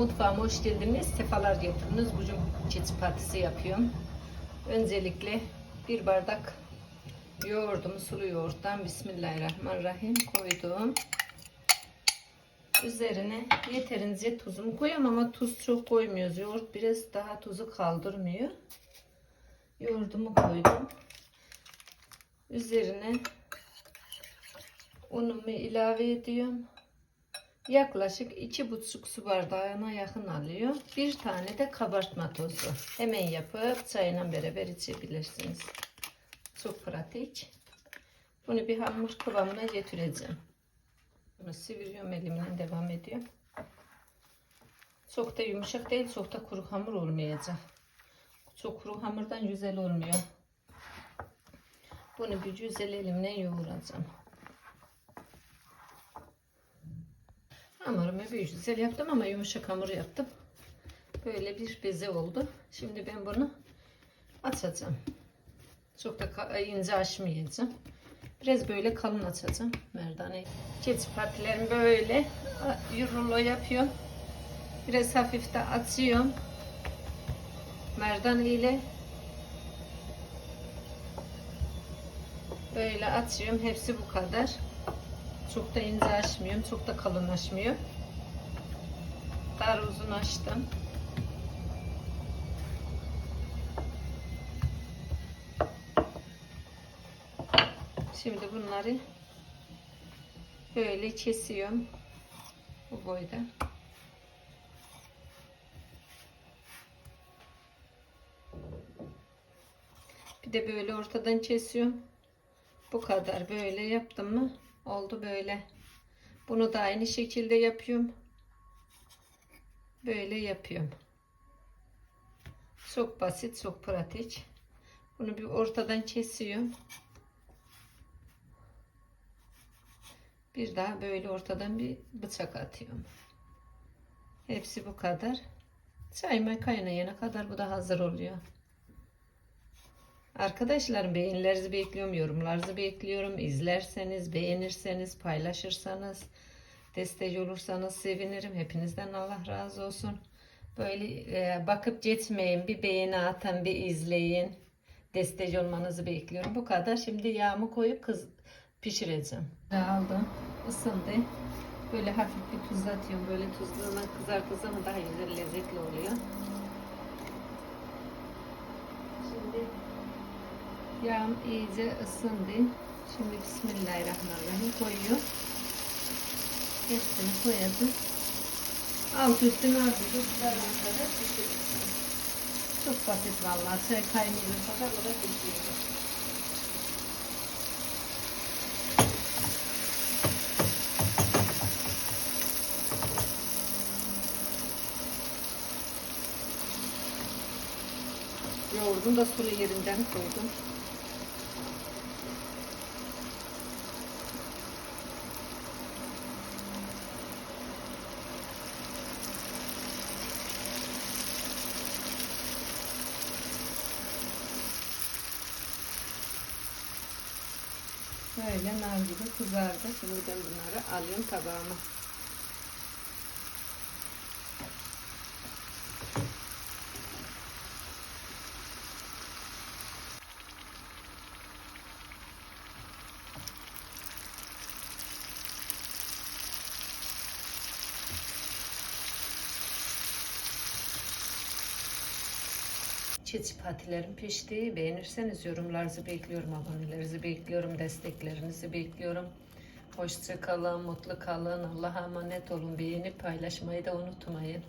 mutfağıma hoş geldiniz. Sefalar getirdiniz. Bugün çiçi patisi yapıyorum. Öncelikle bir bardak yoğurdumu sulu yoğurttan Bismillahirrahmanirrahim koydum. Üzerine yeterince tuzumu koyuyorum ama tuz çok koymuyoruz. Yoğurt biraz daha tuzu kaldırmıyor. Yoğurdumu koydum. Üzerine unumu ilave ediyorum. Yaklaşık iki buçuk su bardağına yakın alıyor. Bir tane de kabartma tozu. Hemen yapıp çayla beraber içebilirsiniz. Çok pratik. Bunu bir hamur kıvamına getireceğim. Bunu siviriyorum elimle devam ediyorum. Çok da yumuşak değil, çok da kuru hamur olmayacak. Çok kuru hamurdan güzel olmuyor. Bunu bir güzel elimle yoğuracağım. Hamurumu bir güzel yaptım ama yumuşak hamur yaptım. Böyle bir beze oldu. Şimdi ben bunu açacağım. Çok da ince açmayacağım. Biraz böyle kalın açacağım merdane. Keçi partilerimi böyle rulo yapıyorum. Biraz hafif de açıyorum. Merdane ile böyle açıyorum. Hepsi bu kadar. Çok da ince açmıyorum. Çok da kalın açmıyor. Dar uzun açtım. Şimdi bunları böyle kesiyorum. Bu boyda. Bir de böyle ortadan kesiyorum. Bu kadar böyle yaptım mı oldu böyle. Bunu da aynı şekilde yapıyorum. Böyle yapıyorum. Çok basit, çok pratik. Bunu bir ortadan kesiyorum. Bir daha böyle ortadan bir bıçak atıyorum. Hepsi bu kadar. Çayma kaynayana kadar bu da hazır oluyor. Arkadaşlarım beğenilerinizi bekliyorum, yorumlarınızı bekliyorum. İzlerseniz, beğenirseniz, paylaşırsanız, destek olursanız sevinirim. Hepinizden Allah razı olsun. Böyle e, bakıp geçmeyin, bir beğeni atın, bir izleyin. Destek olmanızı bekliyorum. Bu kadar. Şimdi yağımı koyup kız pişireceğim. Aldım, ısındı. Böyle hafif bir tuz atıyorum. Böyle tuzluğuna kızartırsa mı daha güzel lezzetli oluyor. Yağım iyice ısındı. Şimdi Bismillahirrahmanirrahim koyuyor. Hepsini koyacağız. Alt üstüne azıcık. Çok basit vallahi. Çay kaynayana kadar o da pişiyor. Yoğurdum da sulu yerinden koydum. Böyle nar gibi kızardı. Şimdi ben bunları alıyorum tabağıma. Çiçi patilerim pişti. Beğenirseniz yorumlarınızı bekliyorum, abonelerinizi bekliyorum, desteklerinizi bekliyorum. Hoşça kalın, mutlu kalın, Allah'a emanet olun. Beğenip paylaşmayı da unutmayın.